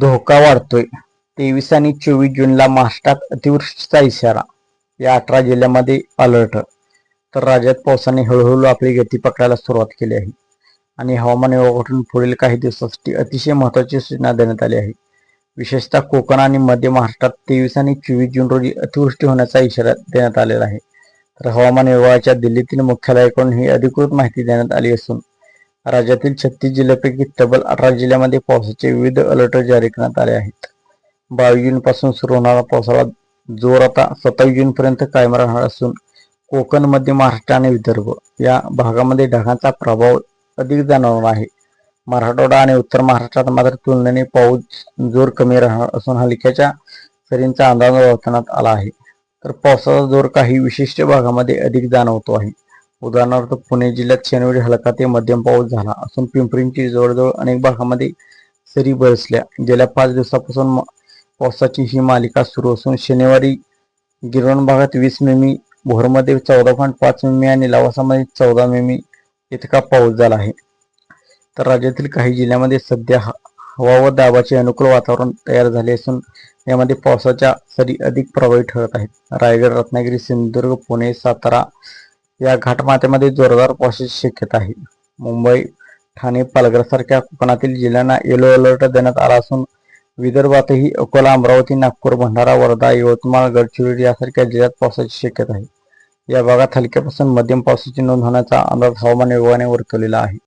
धोका वाढतोय. तेवीस आणि चोवीस जूनला महाराष्ट्रात अतिवृष्टीचा इशारा. या अठरा जिल्ह्यामध्ये अलर्ट तर राज्यात पावसाने हळूहळू आपली गती पकडायला सुरुवात केली आहे. आणि हवामान विभागाकडून पुढील काही दिवसासाठी अतिशय महत्त्वाची सूचना देण्यात आली आहे. विशेषतः कोकण आणि मध्य महाराष्ट्रात तेवीस आणि चोवीस जून रोजी अतिवृष्टी होण्याचा इशारा देण्यात आलेला आहे. तर हवामान विभागाच्या दिल्लीतील मुख्यालयाकडून ही अधिकृत माहिती देण्यात आली असून राज्यातील छत्तीस जिल्ह्यांपैकी तब्बल अठरा जिल्ह्यामध्ये पावसाचे विविध अलर्ट जारी करण्यात आले आहेत. बावीस जून पासून सुरू होणारा पावसाला जोर आता सत्तावीस जून पर्यंत कायम राहणार असून कोकण मध्य महाराष्ट्र आणि विदर्भ या भागामध्ये ढगांचा प्रभाव अधिक जाणवणार आहे. मराठवाडा आणि उत्तर महाराष्ट्रात मात्र तुलनेने पाऊस जोर कमी राहणार असून हलक्याच्या सरींचा अंदाज वर्तवण्यात आला आहे. तर पावसाचा जोर काही विशिष्ट भागामध्ये अधिक जाणवतो आहे. उदाहरणार्थ पुणे जिल्ह्यात शनिवारी हलका ते मध्यम पाऊस झाला असून पिंपरींची जवळजवळ अनेक भागामध्ये सरी बरसल्या गेल्या पाच दिवसापासून म- पावसाची ही मालिका सुरू असून शनिवारी गिरवण भागात वीस मिमी भोरमध्ये चौदा पॉईंट पाच मिमी आणि लवासामध्ये चौदा मिमी इतका पाऊस झाला आहे. तर राज्यातील काही जिल्ह्यामध्ये सध्या हवा व दाबाचे अनुकूल वातावरण तयार झाले असून यामध्ये पावसाच्या सरी अधिक प्रभावी ठरत आहेत. रायगड रत्नागिरी सिंधुदुर्ग पुणे सातारा या घाटमाथ्यामध्ये जोरदार पावसाची शक्यता आहे. मुंबई ठाणे पालघर सारख्या कोकणातील जिल्ह्यांना येलो अलर्ट देण्यात आला असून विदर्भातही अकोला अमरावती नागपूर भंडारा वर्धा यवतमाळ गडचिरोली यासारख्या जिल्ह्यात पावसाची शक्यता आहे. या भागात हलक्यापासून मध्यम पावसाची नोंद होण्याचा अंदाज हवामान विभागाने वर्तवलेला आहे.